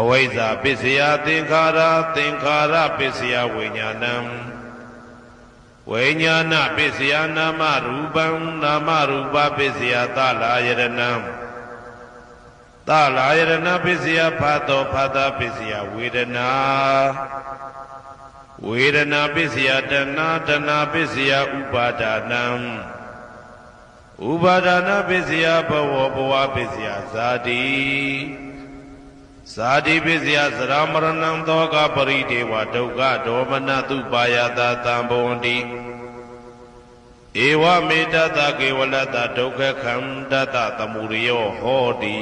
အဝိဇ္ဇာပစ္စယသင်္ခါရသင်္ခါရပစ္စယဝိညာဏံဝိညာဏပစ္စယနာမရူပံနာမရူပပစ္စယသလာယရဏံသလာယရဏပစ္စယဖတ်တော်ဖတ်တာပစ္စယဝေဒနာဝေဒနာပစ္စယတဏတဏပစ္စယဥပါဒနံဥပါဒနာပစ္စယဘဝဘဝပစ္စယဇာတိ ဇာတိပစ္စယသရမရဏံသောကပရိဒေဝဒုက္ခဒေါမနတုပါယတာတံဘဝန္တိဧဝမေတ္တကေဝလတ္တဒုက္ခခန္တတသမုရိယောဟောတိ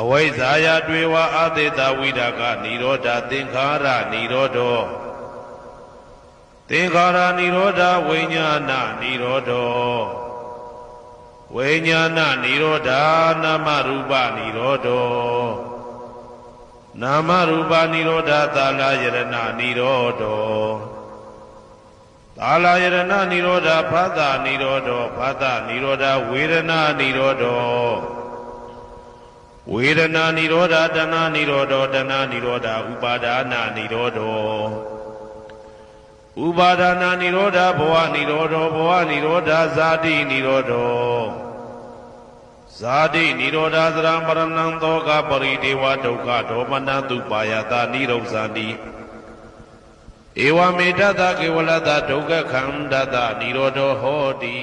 အဝိဇ္ဇာယတွေဝအသေတဝိဒကနိရောဓသင်္ခါရနိရောဓောသင်္ခါရနိရောဓဝိညာဏနိရောဓော ဝိညာဏនិရောဓနာမရူပនិရောဓောနာမရူပនិရောဓသာလယရဏនិရောဓောသာလယရဏនិရောဓဖသនិရောဓောဖသនិရောဓဝေဒနာនិရောဓောဝေဒနာនិရောဓတဏនិရောဓောတဏនិရောဓဥပါဒာနာនិရောဓော ဥပါဒနာនិရောဓဘဝនិရောဓောဘဝនិရောဓဇာတိនិရောဓောဇာတိនិရောဓသရမရဏံသောကပရိဒေဝဒုက္ခဒေါမနတုပါယတာនិရောဇာတိဧဝမေတ္တကေဝလတ္တဒုက္ခခန္ဓတនិရောဓောဟောတိ